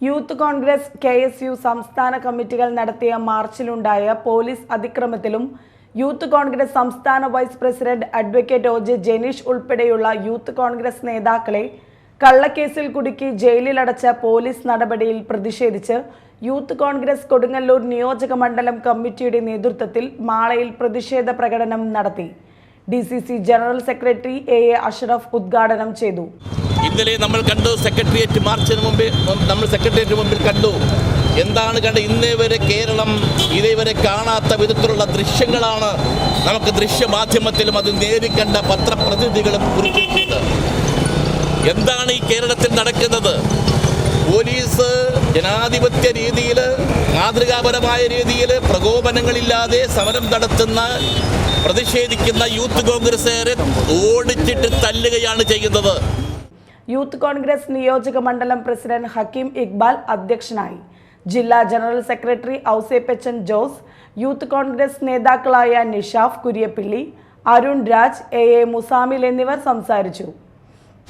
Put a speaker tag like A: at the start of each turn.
A: Youth Congress K S U സംസ്ഥാന കമ്മിറ്റികൾ നടത്തിയ മാർച്ചിലുണ്ടായ പോലീസ് അതിക്രമത്തിലും യൂത്ത് കോൺഗ്രസ് സംസ്ഥാന vice president advocate O J Janeesh ഉൾപ്പെടെയുള്ള യൂത്ത് കോൺഗ്രസ് നേതാക്കളെ കള്ളക്കേസിൽ കുടുക്കി ജയിലിലടച്ച പോലീസ് നടപടിയിൽ പ്രതിഷേധിച്ച് യൂത്ത് കോൺഗ്രസ് കൊടുങ്ങല്ലൂർ നിയോജക മണ്ഡലം കമ്മിറ്റിയുടെ നേതൃത്വത്തിൽ മാളയിൽ പ്രതിഷേധ പ്രകടനം നടത്തി. D C C general secretary A A Ashraf ഉദ്ഘാടനം ചെയ്തു.
B: ഇന്നലെ നമ്മൾ കണ്ടു സെക്രട്ടേറിയറ്റ് മാർച്ചിന് മുമ്പേ നമ്മൾ സെക്രട്ടേറിയറ്റ് മുമ്പിൽ കണ്ടു. എന്താണ് കണ്ട ഇന്നേ വരെ കേരളം ഇതേവരെ കാണാത്ത വിധത്തിലുള്ള ദൃശ്യങ്ങളാണ് നമുക്ക് ദൃശ്യമാധ്യമത്തിലും അത് നേരിക്കണ്ട പത്രപ്രതിനിധികളും കുറിച്ചിട്ടുണ്ട്. എന്താണ് ഈ കേരളത്തിൽ നടക്കുന്നത്? പോലീസ് ജനാധിപത്യ രീതിയിൽ മാതൃകാപരമായ രീതിയിൽ പ്രകോപനങ്ങളില്ലാതെ സമരം നടത്തുന്ന പ്രതിഷേധിക്കുന്ന യൂത്ത് കോൺഗ്രസ്സുകാരെ ഓടിച്ചിട്ട് തല്ലുകയാണ് ചെയ്യുന്നത്.
A: യൂത്ത് കോൺഗ്രസ് നിയോജക മണ്ഡലം പ്രസിഡന്റ് ഹക്കീം ഇക്ബാൽ അധ്യക്ഷനായി. ജില്ലാ general secretary Ouseppachan Jose youth Congress നേതാക്കളായ നിഷാഫ് കുര്യപ്പിള്ളി അരുൺ രാജ് എ എ മുസാമിൽ എന്നിവർ സംസാരിച്ചു.